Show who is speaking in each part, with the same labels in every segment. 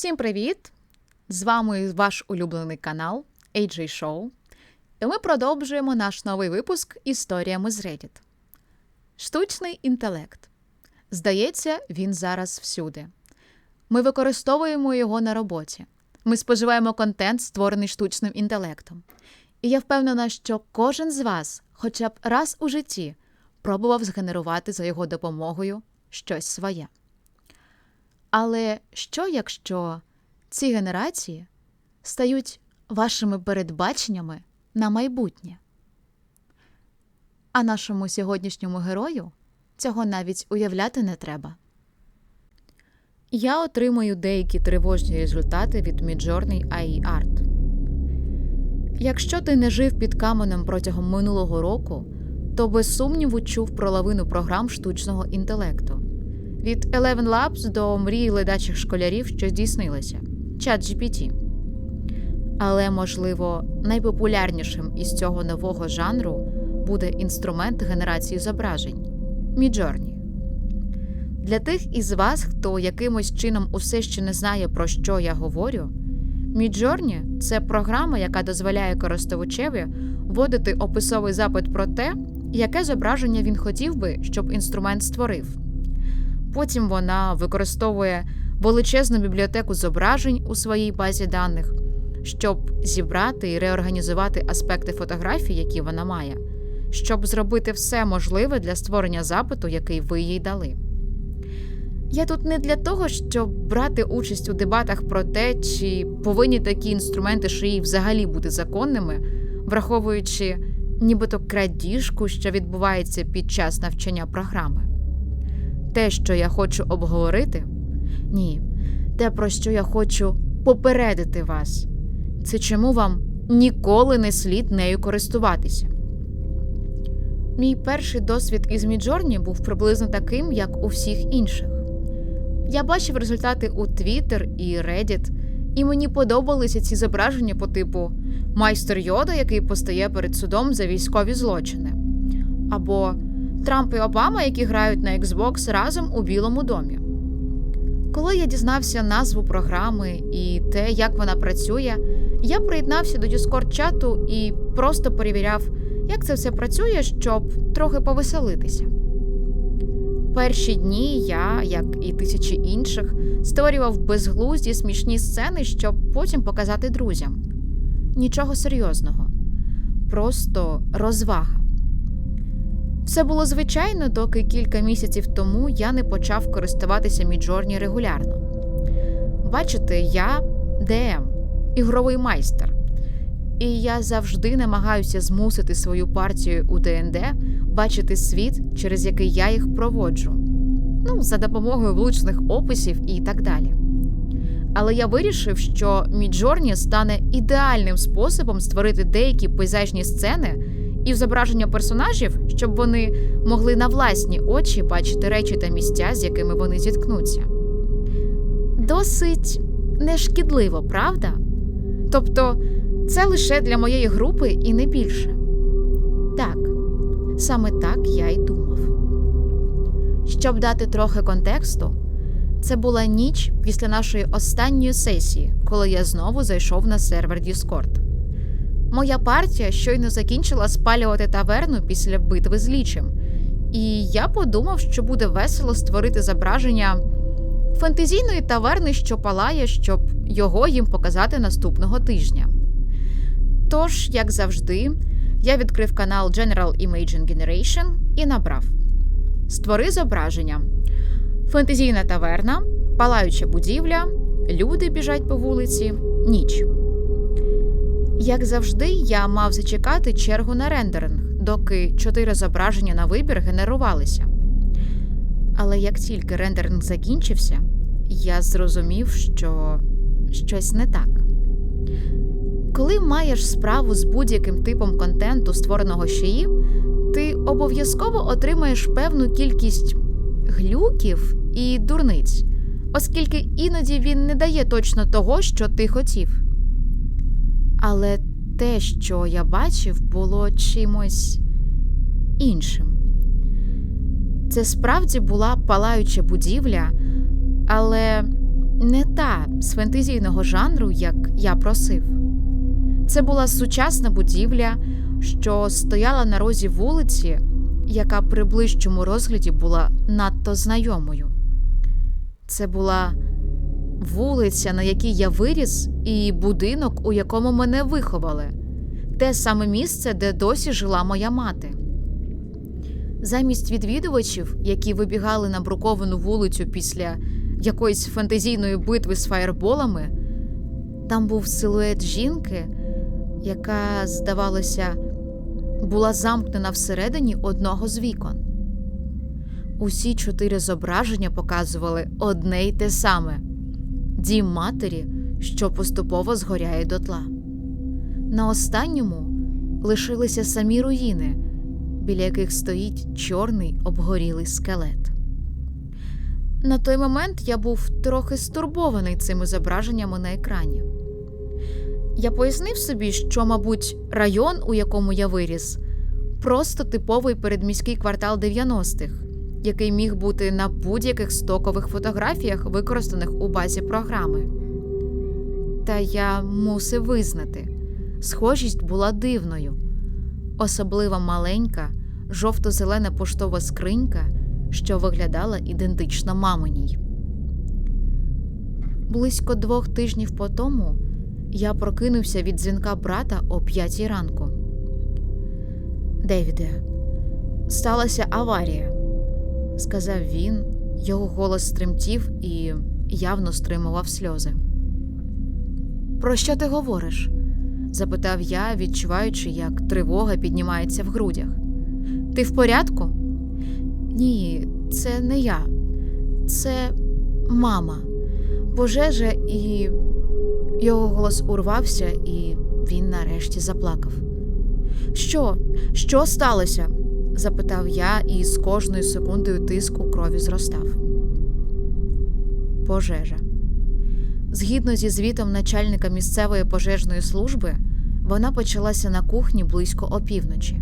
Speaker 1: Всім привіт! З вами ваш улюблений канал AJ Show. І ми продовжуємо наш новий випуск Історіями з Reddit. Штучний інтелект. Здається, він зараз всюди. Ми використовуємо його на роботі. Ми споживаємо контент, створений штучним інтелектом. І я впевнена, що кожен з вас, хоча б раз у житті, пробував згенерувати за його допомогою щось своє. Але що, якщо ці генерації стають вашими передбаченнями на майбутнє? А нашому сьогоднішньому герою цього навіть уявляти не треба. Я отримую деякі тривожні результати від Midjourney AI Art. Якщо ти не жив під каменем протягом минулого року, то без сумніву чув про лавину програм штучного інтелекту. Від Eleven Labs до мрії ледачих школярів, що здійснилися ChatGPT. Але, можливо, найпопулярнішим із цього нового жанру буде інструмент генерації зображень Midjourney. Для тих із вас, хто якимось чином усе ще не знає, про що я говорю, Midjourney – це програма, яка дозволяє користувачеві вводити описовий запит про те, яке зображення він хотів би, щоб інструмент створив. Потім вона використовує величезну бібліотеку зображень у своїй базі даних, щоб зібрати і реорганізувати аспекти фотографій, які вона має, щоб зробити все можливе для створення запиту, який ви їй дали. Я тут не для того, щоб брати участь у дебатах про те, чи повинні такі інструменти шиї взагалі бути законними, враховуючи нібито крадіжку, що відбувається під час навчання програми. Те, що я хочу обговорити, ні, те, про що я хочу попередити вас, це чому вам ніколи не слід нею користуватися. Мій перший досвід із Міджорні був приблизно таким, як у всіх інших. Я бачив результати у Twitter і Reddit, і мені подобалися ці зображення по типу майстер Йода, який постає перед судом за військові злочини, або Трамп і Обама, які грають на Xbox разом у Білому домі. Коли я дізнався назву програми і те, як вона працює, я приєднався до Discord чату і просто перевіряв, як це все працює, щоб трохи повеселитися. Перші дні я, як і тисячі інших, створював безглузді смішні сцени, щоб потім показати друзям. Нічого серйозного, просто розвага. Все було звичайно, доки кілька місяців тому я не почав користуватися Міджорні регулярно. Бачите, я ДМ, ігровий майстер, і я завжди намагаюся змусити свою партію у ДНД бачити світ, через який я їх проводжу, ну, за допомогою влучних описів і так далі. Але я вирішив, що Міджорні стане ідеальним способом створити деякі пейзажні сцени і зображення персонажів, щоб вони могли на власні очі бачити речі та місця, з якими вони зіткнуться. Досить нешкідливо, правда? Тобто це лише для моєї групи і не більше. Так, саме так я й думав. Щоб дати трохи контексту, це була ніч після нашої останньої сесії, коли я знову зайшов на сервер Discord. Моя партія щойно закінчила спалювати таверну після битви з лічем, і я подумав, що буде весело створити зображення фантазійної таверни, що палає, щоб його їм показати наступного тижня. Тож, як завжди, я відкрив канал General Imaging Generation і набрав: Створи зображення, фантазійна таверна, палаюча будівля, люди біжать по вулиці, ніч. Як завжди, я мав зачекати чергу на рендеринг, доки чотири зображення на вибір генерувалися. Але як тільки рендеринг закінчився, я зрозумів, що щось не так. Коли маєш справу з будь-яким типом контенту, створеного шиї, ти обов'язково отримаєш певну кількість глюків і дурниць, оскільки іноді він не дає точно того, що ти хотів. Але те, що я бачив, було чимось іншим. Це справді була палаюча будівля, але не та, з фентезійного жанру, як я просив. Це була сучасна будівля, що стояла на розі вулиці, яка при ближчому розгляді була надто знайомою. Це була вулиця, на якій я виріс, і будинок, у якому мене виховали, те саме місце, де досі жила моя мати. Замість відвідувачів, які вибігали на бруковану вулицю після якоїсь фантазійної битви з фаєрболами, там був силует жінки, яка, здавалося, була замкнена всередині одного з вікон. Усі чотири зображення показували одне й те саме дім матері, що поступово згоряє дотла. На останньому лишилися самі руїни, біля яких стоїть чорний обгорілий скелет. На той момент я був трохи стурбований цими зображеннями на екрані. Я пояснив собі, що, мабуть, район, у якому я виріс, просто типовий передміський квартал 90-х, який міг бути на будь-яких стокових фотографіях, використаних у базі програми. Та я мусив визнати, схожість була дивною, особливо маленька, жовто-зелена поштова скринька, що виглядала ідентично маминій. Близько двох тижнів по тому я прокинувся від дзвінка брата о п'ятій ранку. Девіде, сталася аварія, сказав він, його голос тремтів і явно стримував сльози. Про що ти говориш? запитав я, відчуваючи, як тривога піднімається в грудях. Ти в порядку? Ні, це не я, це мама, пожежа і. Його голос урвався, і він нарешті заплакав. Що? Що сталося? Запитав я, і з кожною секундою тиск у крові зростав. Пожежа. Згідно зі звітом начальника місцевої пожежної служби, вона почалася на кухні близько опівночі.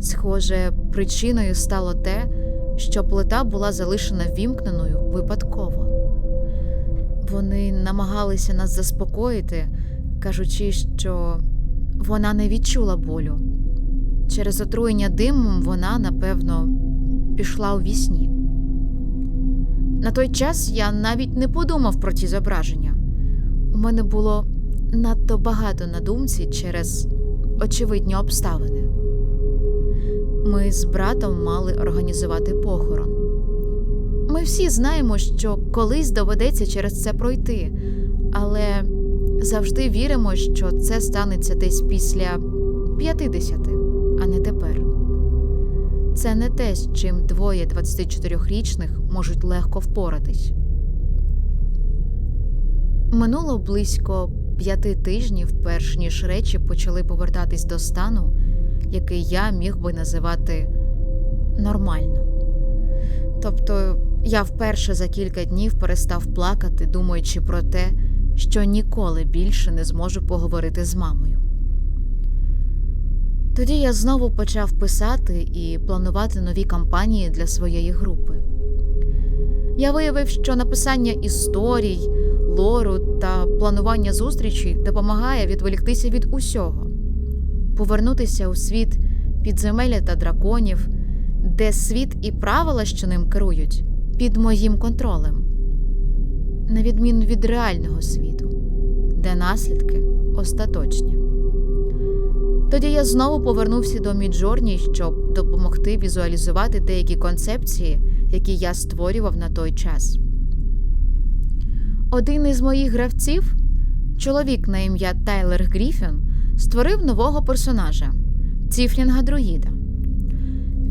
Speaker 1: Схоже, причиною стало те, що плита була залишена вімкненою випадково. Вони намагалися нас заспокоїти, кажучи, що вона не відчула болю. Через отруєння димом вона, напевно, пішла у вісні. На той час я навіть не подумав про ці зображення. У мене було надто багато на думці через очевидні обставини. Ми з братом мали організувати похорон. Ми всі знаємо, що колись доведеться через це пройти, але завжди віримо, що це станеться десь після 50, а не тепер. Це не те, з чим двоє 24-річних можуть легко впоратись. Минуло близько п'яти тижнів, перш ніж речі почали повертатись до стану, який я міг би називати нормально. Тобто я вперше за кілька днів перестав плакати, думаючи про те, що ніколи більше не зможу поговорити з мамою. Тоді я знову почав писати і планувати нові кампанії для своєї групи. Я виявив, що написання історій, лору та планування зустрічей допомагає відволіктися від усього, повернутися у світ підземелля та драконів, де світ і правила, що ним керують, під моїм контролем, на відміну від реального світу, де наслідки остаточні. Тоді я знову повернувся до Міджорні, щоб допомогти візуалізувати деякі концепції, які я створював на той час. Один із моїх гравців, чоловік на ім'я Тайлер Гріфін, створив нового персонажа Ціфлінга Друїда.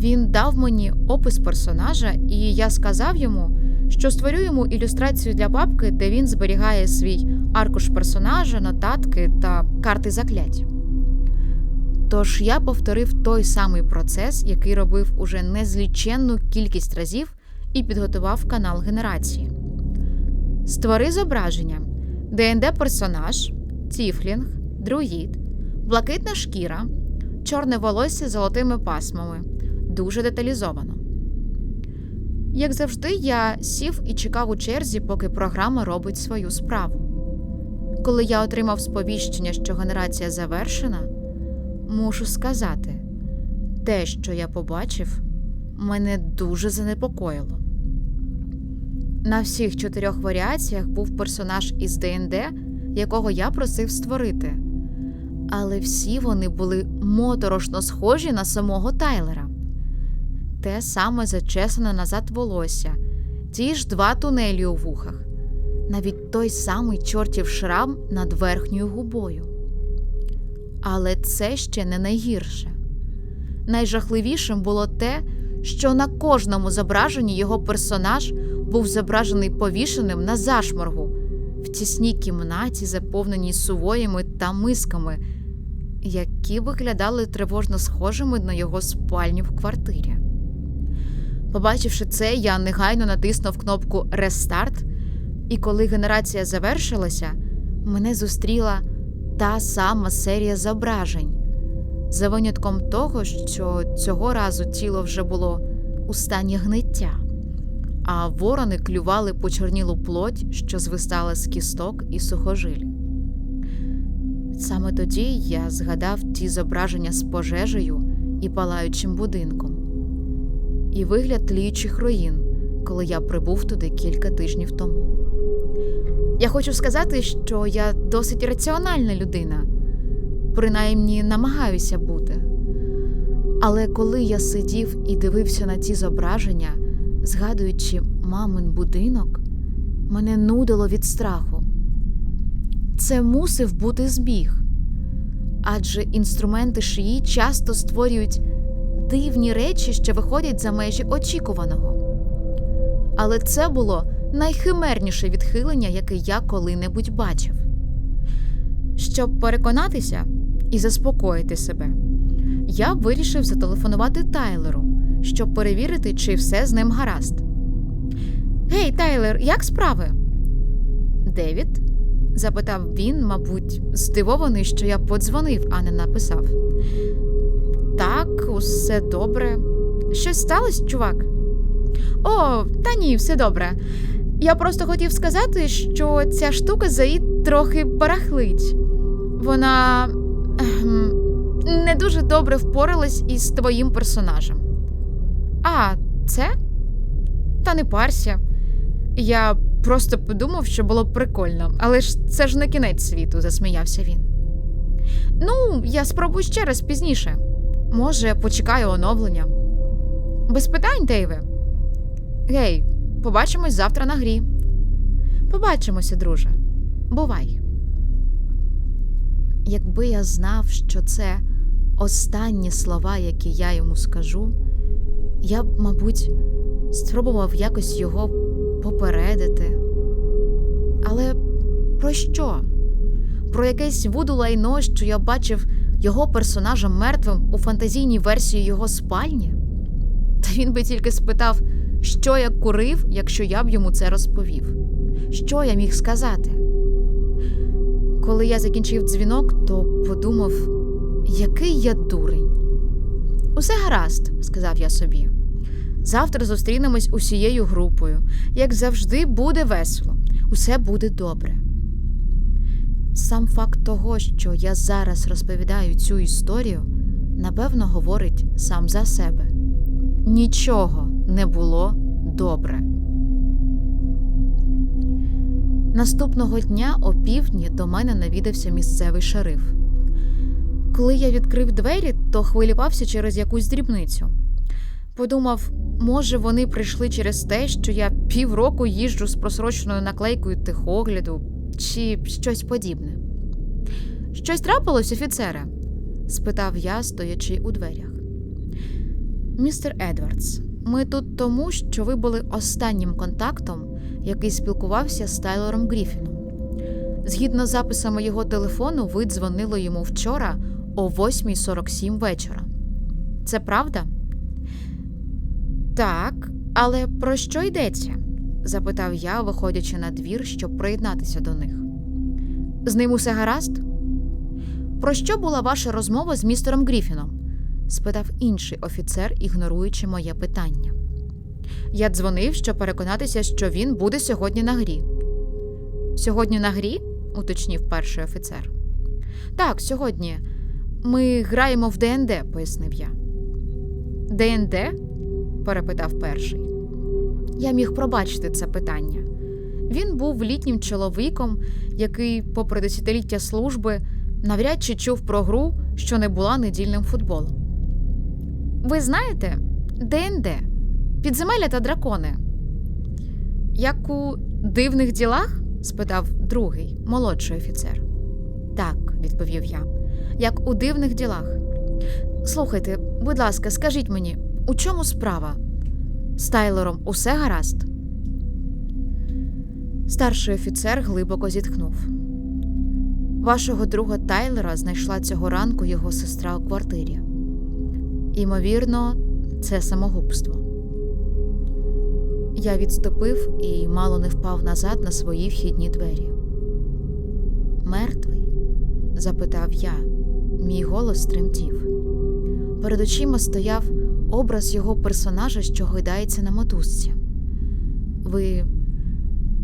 Speaker 1: Він дав мені опис персонажа, і я сказав йому, що створю йому ілюстрацію для бабки, де він зберігає свій аркуш персонажа, нотатки та карти заклять. Тож я повторив той самий процес, який робив уже незліченну кількість разів, і підготував канал генерації. Створи зображення, ДНД персонаж, Тіфлінг, друїд, блакитна шкіра, чорне волосся з золотими пасмами. Дуже деталізовано. Як завжди, я сів і чекав у черзі, поки програма робить свою справу. Коли я отримав сповіщення, що генерація завершена, мушу сказати, те, що я побачив, мене дуже занепокоїло. На всіх чотирьох варіаціях був персонаж із ДНД, якого я просив створити, але всі вони були моторошно схожі на самого Тайлера. Те саме зачесане назад волосся, ті ж два тунелі у вухах, навіть той самий чортів шрам над верхньою губою. Але це ще не найгірше. Найжахливішим було те, що на кожному зображенні його персонаж був зображений повішеним на зашморгу в тісній кімнаті, заповненій сувоями та мисками, які виглядали тривожно схожими на його спальню в квартирі. Побачивши це, я негайно натиснув кнопку Рестарт, і коли генерація завершилася, мене зустріла та сама серія зображень, за винятком того, що цього разу тіло вже було у стані гниття, а ворони клювали почорнілу плоть, що звистала з кісток і сухожиль. Саме тоді я згадав ті зображення з пожежею і палаючим будинком, і вигляд тліючих руїн, коли я прибув туди кілька тижнів тому. Я хочу сказати, що я досить раціональна людина, принаймні намагаюся бути. Але коли я сидів і дивився на ці зображення, згадуючи мамин будинок, мене нудило від страху. Це мусив бути збіг, адже інструменти шиї часто створюють дивні речі, що виходять за межі очікуваного. Але це було найхимерніше відхилення, яке я коли-небудь бачив. Щоб переконатися і заспокоїти себе, я вирішив зателефонувати Тайлеру, щоб перевірити, чи все з ним гаразд. Гей, Тайлер, як справи? Девід? запитав він, мабуть, здивований, що я подзвонив, а не написав. Так, усе добре. Щось сталося, чувак? О, та ні, все добре. Я просто хотів сказати, що ця штука заїд трохи барахлить. Вона ем, не дуже добре впоралась із твоїм персонажем. А, це? Та не парся. Я просто подумав, що було прикольно, але ж це ж не кінець світу, засміявся він. Ну, я спробую ще раз пізніше. Може, почекаю оновлення. Без питань, Дейве. Гей, побачимось завтра на грі. Побачимося, друже. Бувай. Якби я знав, що це останні слова, які я йому скажу, я б, мабуть, спробував якось його попередити. Але про що? Про якесь вуду лайно, що я бачив його персонажа мертвим у фантазійній версії його спальні? Та він би тільки спитав, що я курив, якщо я б йому це розповів. Що я міг сказати? Коли я закінчив дзвінок, то подумав, який я дурень. Усе гаразд, сказав я собі. Завтра зустрінемось усією групою. Як завжди, буде весело, усе буде добре. Сам факт того, що я зараз розповідаю цю історію, напевно, говорить сам за себе. Нічого не було добре. Наступного дня о півдні до мене навідався місцевий шериф. Коли я відкрив двері, то хвилювався через якусь дрібницю. Подумав, може, вони прийшли через те, що я півроку їжджу з просроченою наклейкою тихогляду чи щось подібне. Щось трапилось, офіцере? спитав я, стоячи у дверях. Містер Едвардс, ми тут тому, що ви були останнім контактом, який спілкувався з Тайлором Гріфіном. Згідно з записами його телефону, ви дзвонили йому вчора о 8.47 вечора. Це правда? Так, але про що йдеться? запитав я, виходячи на двір, щоб приєднатися до них. З ним усе гаразд? Про що була ваша розмова з містером Гріфіном? Спитав інший офіцер, ігноруючи моє питання. Я дзвонив, щоб переконатися, що він буде сьогодні на грі. Сьогодні на грі? уточнив перший офіцер. Так, сьогодні. Ми граємо в ДНД, пояснив я. ДНД? перепитав перший. Я міг пробачити це питання. Він був літнім чоловіком, який, попри десятиліття служби, навряд чи чув про гру, що не була недільним футболом. Ви знаєте, ДНД підземелля та дракони. Як у дивних ділах? спитав другий, молодший офіцер. Так, відповів я, як у дивних ділах. Слухайте, будь ласка, скажіть мені, у чому справа? З Тайлером усе гаразд? Старший офіцер глибоко зітхнув. Вашого друга Тайлера знайшла цього ранку його сестра у квартирі. Імовірно, це самогубство. Я відступив і мало не впав назад на свої вхідні двері. Мертвий? запитав я. Мій голос тремтів. Перед очима стояв образ його персонажа, що гойдається на мотузці. Ви.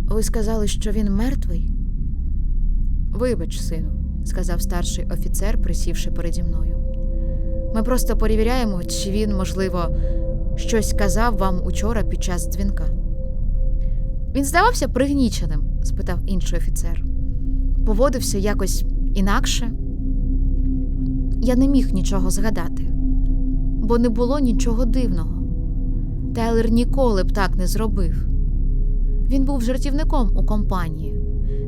Speaker 1: Ви сказали, що він мертвий? Вибач, сину, сказав старший офіцер, присівши переді мною. Ми просто перевіряємо, чи він, можливо, щось казав вам учора під час дзвінка. Він здавався пригніченим? спитав інший офіцер. Поводився якось інакше. Я не міг нічого згадати, бо не було нічого дивного. Тайлер ніколи б так не зробив. Він був жартівником у компанії,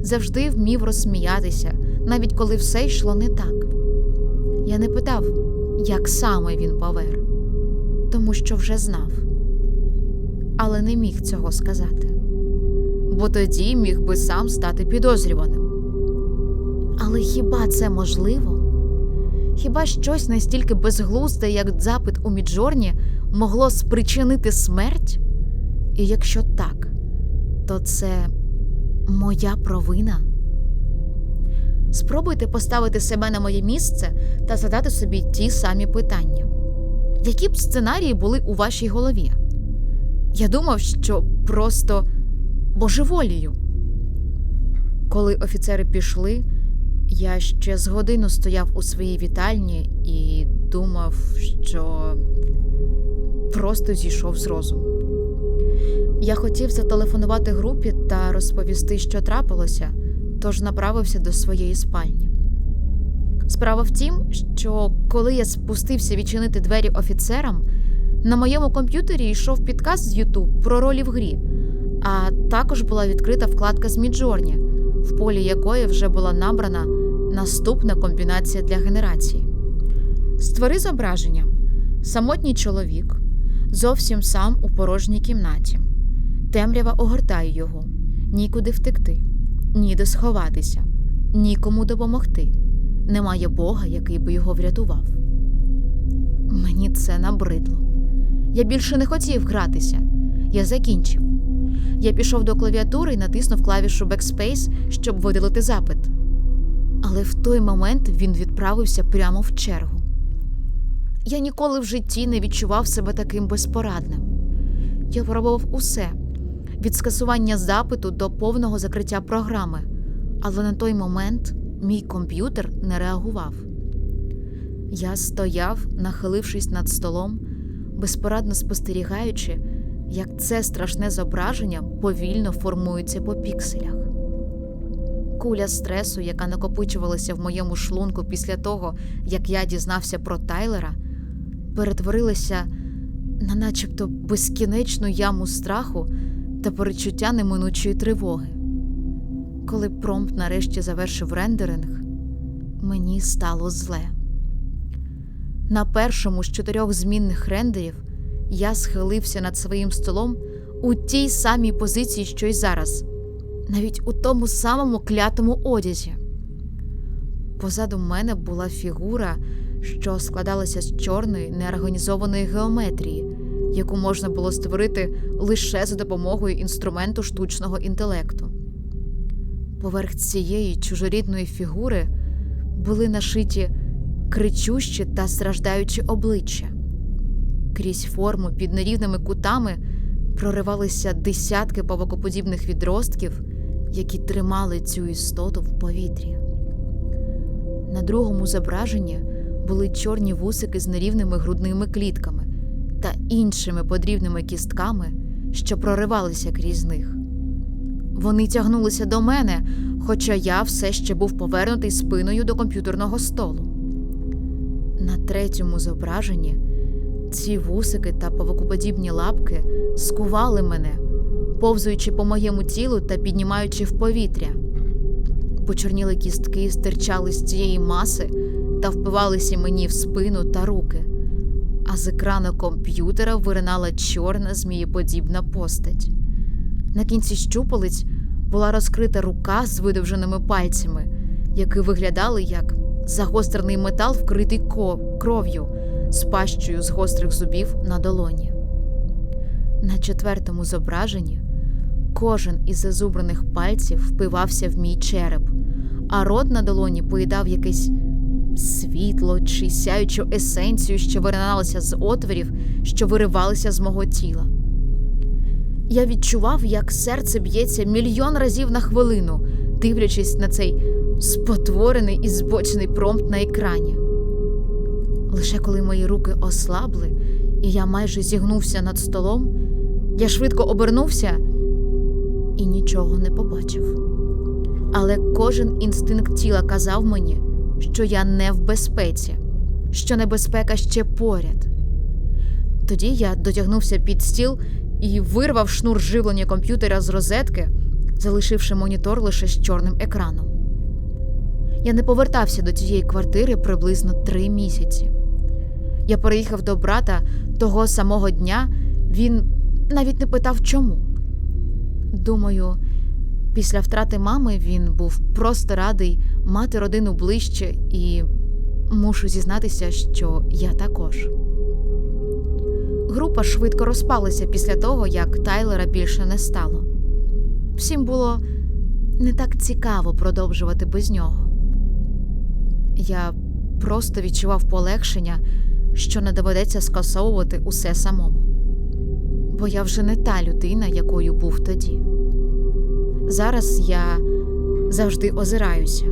Speaker 1: завжди вмів розсміятися, навіть коли все йшло не так. Я не питав, як саме він повер, тому що вже знав, але не міг цього сказати, бо тоді міг би сам стати підозрюваним. Але хіба це можливо? Хіба щось настільки безглузде, як запит у Міджорні, могло спричинити смерть? І якщо так, то це моя провина? Спробуйте поставити себе на моє місце та задати собі ті самі питання. Які б сценарії були у вашій голові? Я думав, що просто божеволію. Коли офіцери пішли, я ще з годину стояв у своїй вітальні і думав, що просто зійшов з розуму. Я хотів зателефонувати групі та розповісти, що трапилося, тож направився до своєї спальні. Справа в тім, що коли я спустився відчинити двері офіцерам, на моєму комп'ютері йшов підказ з YouTube про ролі в грі, а також була відкрита вкладка з Міджорні, в полі якої вже була набрана наступна комбінація для генерації. Створи зображення: самотній чоловік, зовсім сам у порожній кімнаті. Темрява огортає його, нікуди втекти, ніде сховатися, нікому допомогти. Немає Бога, який би його врятував. Мені це набридло. Я більше не хотів гратися. Я закінчив. Я пішов до клавіатури і натиснув клавішу Backspace, щоб видалити запит. Але в той момент він відправився прямо в чергу. Я ніколи в житті не відчував себе таким безпорадним. Я пробував усе від скасування запиту до повного закриття програми, але на той момент мій комп'ютер не реагував. Я стояв, нахилившись над столом, безпорадно спостерігаючи, як це страшне зображення повільно формується по пікселях. Куля стресу, яка накопичувалася в моєму шлунку після того, як я дізнався про Тайлера, перетворилася на начебто безкінечну яму страху та перечуття неминучої тривоги. Коли промпт нарешті завершив рендеринг, мені стало зле. На першому з чотирьох змінних рендерів я схилився над своїм столом у тій самій позиції, що й зараз, навіть у тому самому клятому одязі. Позаду мене була фігура, що складалася з чорної неорганізованої геометрії, яку можна було створити лише за допомогою інструменту штучного інтелекту. Поверх цієї чужорідної фігури були нашиті кричущі та страждаючі обличчя. Крізь форму під нерівними кутами проривалися десятки павокоподібних відростків, які тримали цю істоту в повітрі. На другому зображенні були чорні вусики з нерівними грудними клітками та іншими подрібними кістками, що проривалися крізь них. Вони тягнулися до мене, хоча я все ще був повернутий спиною до комп'ютерного столу. На третьому зображенні ці вусики та павукоподібні лапки скували мене, повзуючи по моєму тілу та піднімаючи в повітря. Почорніли кістки стирчали з цієї маси та впивалися мені в спину та руки, а з екрану комп'ютера виринала чорна змієподібна постать. На кінці щупалець була розкрита рука з видовженими пальцями, які виглядали як загострений метал, вкритий кров'ю, з пащею з гострих зубів на долоні. На четвертому зображенні кожен із зазубрених пальців впивався в мій череп, а рот на долоні поїдав якесь світло чи сяючу есенцію, що вириналася з отворів, що виривалися з мого тіла. Я відчував, як серце б'ється мільйон разів на хвилину, дивлячись на цей спотворений і збочений промпт на екрані. Лише коли мої руки ослабли, і я майже зігнувся над столом, я швидко обернувся і нічого не побачив. Але кожен інстинкт тіла казав мені, що я не в безпеці, що небезпека ще поряд. Тоді я дотягнувся під стіл і вирвав шнур живлення комп'ютера з розетки, залишивши монітор лише з чорним екраном. Я не повертався до цієї квартири приблизно три місяці. Я переїхав до брата того самого дня, він навіть не питав чому. Думаю, після втрати мами він був просто радий мати родину ближче, і мушу зізнатися, що я також. Група швидко розпалася після того, як Тайлера більше не стало. Всім було не так цікаво продовжувати без нього. Я просто відчував полегшення, що не доведеться скасовувати усе самому. Бо я вже не та людина, якою був тоді. Зараз я завжди озираюся,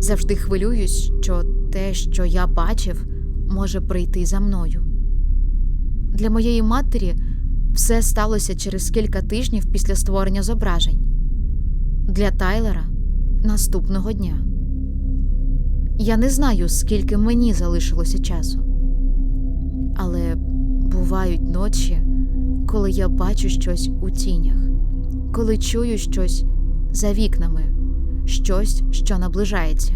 Speaker 1: завжди хвилююсь, що те, що я бачив, може прийти за мною. Для моєї матері все сталося через кілька тижнів після створення зображень. Для Тайлера наступного дня. Я не знаю, скільки мені залишилося часу. Але бувають ночі, коли я бачу щось у тінях, коли чую щось за вікнами, щось, що наближається.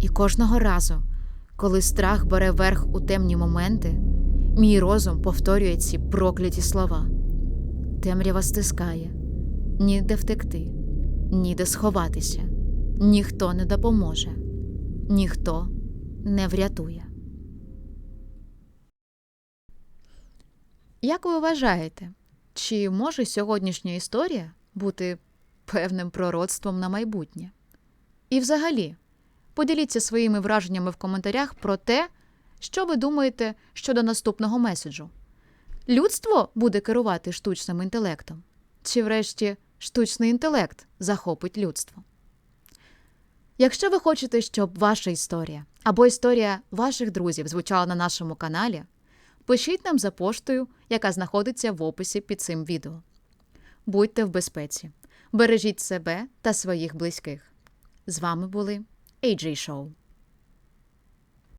Speaker 1: І кожного разу, коли страх бере верх у темні моменти, мій розум повторює ці прокляті слова. Темрява стискає, ніде втекти, ніде сховатися, ніхто не допоможе, ніхто не врятує. Як ви вважаєте, чи може сьогоднішня історія бути певним пророцтвом на майбутнє? І взагалі, поділіться своїми враженнями в коментарях про те, що ви думаєте щодо наступного меседжу. Людство буде керувати штучним інтелектом? Чи, врешті, штучний інтелект захопить людство? Якщо ви хочете, щоб ваша історія або історія ваших друзів звучала на нашому каналі, пишіть нам за поштою, яка знаходиться в описі під цим відео. Будьте в безпеці, бережіть себе та своїх близьких. З вами були AJ Show.